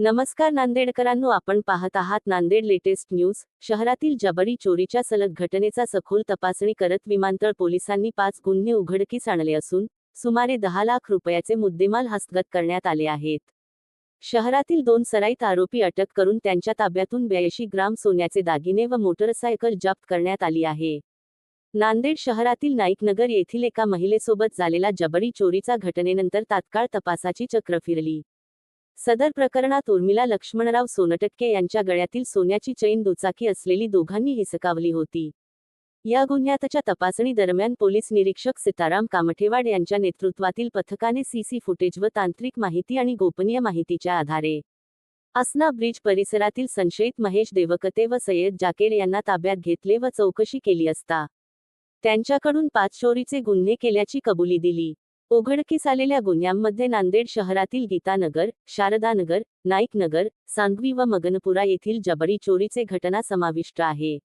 नमस्कार नांदेडकरांनो आपण पाहत आहात नांदेड लेटेस्ट न्यूज. शहरातील जबरी चोरीच्या सलग घटनेचा सखोल तपासणी करत विमानतळ पोलिसांनी पाच गुन्हे उघडकीस आणले असून सुमारे दहा लाख रुपयाचे मुद्देमाल हस्तगत करण्यात आले आहेत. शहरातील दोन सराईत आरोपी अटक करून त्यांच्या ताब्यातून ब्याऐंशी ग्राम सोन्याचे दागिने व मोटरसायकल जप्त करण्यात आली आहे. नांदेड शहरातील नाईकनगर येथील एका महिलेसोबत झालेला जबरी चोरीचा घटनेनंतर तात्काळ तपासाची चक्र फिरली. सदर प्रकरणात उर्मिला लक्ष्मणराव सोनटक्के यांच्या गळ्यातील सोन्याची चैन दुचाकी असलेली दोघांनी हिसकावली होती. या गुन्ह्यातच्या तपासणी दरम्यान पोलीस निरीक्षक सीताराम कामठेवाड यांच्या नेतृत्वातील पथकाने सीसी फुटेज व तांत्रिक माहिती आणि गोपनीय माहितीच्या आधारे असना ब्रिज परिसरातील संशयित महेश देवकते व सय्यद जाकेर यांना ताब्यात घेतले व चौकशी केली असता त्यांच्याकडून पाचशोरीचे गुन्हे केल्याची कबुली दिली. उघडकीस आलेल्या गुन्ह्यांमध्ये नांदेड शहरातील गीतानगर शारदानगर नाईकनगर सांगवी व मगनपुरा येथील जबरी चोरीचे घटना समाविष्ट आहे.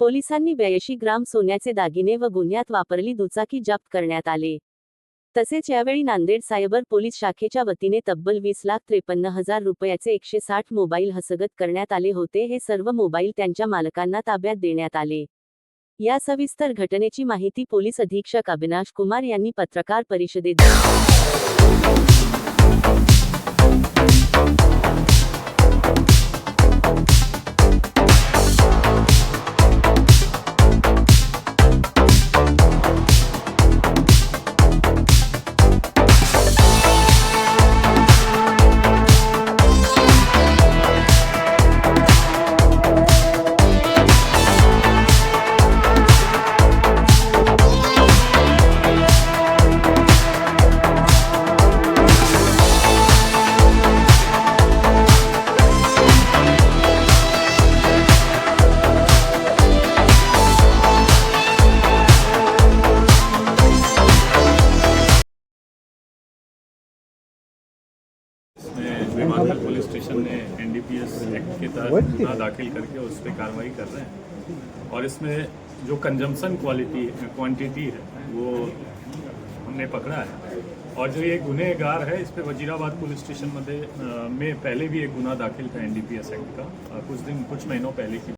पोलिसांनी ब्याऐंशी ग्राम सोन्याचे दागिने व गुन्ह्यात वापरली दुचाकी जप्त करण्यात आले. तसेच यावेळी नांदेड सायबर पोलीस शाखेच्या वतीने तब्बल वीस लाख त्रेपन्न हजार रुपयाचे एकशे साठ मोबाईल हस्तगत करण्यात आले होते. हे सर्व मोबाईल त्यांच्या मालकांना ताब्यात देण्यात आले. या सविस्तर घटनेची माहिती पोलीस अधीक्षक अविनाश कुमार यांनी पत्रकार परिषदेत दिली. विमानतल पुलिस स्टेशन ने एनडीपीएस एक्ट के तहत गुना दाखिल करके उस पर कार्रवाई कर रहे हैं। और इसमें जो कंजम्पशन क्वालिटी क्वांटिटी है वो हमने पकड़ा है। और जो ये गुनहगार है इस पर वजीराबाद पुलिस स्टेशन मध्ये में पहले भी एक गुना दाखिल था एनडीपीएस एक्ट का कुछ दिन कुछ महीनों पहले की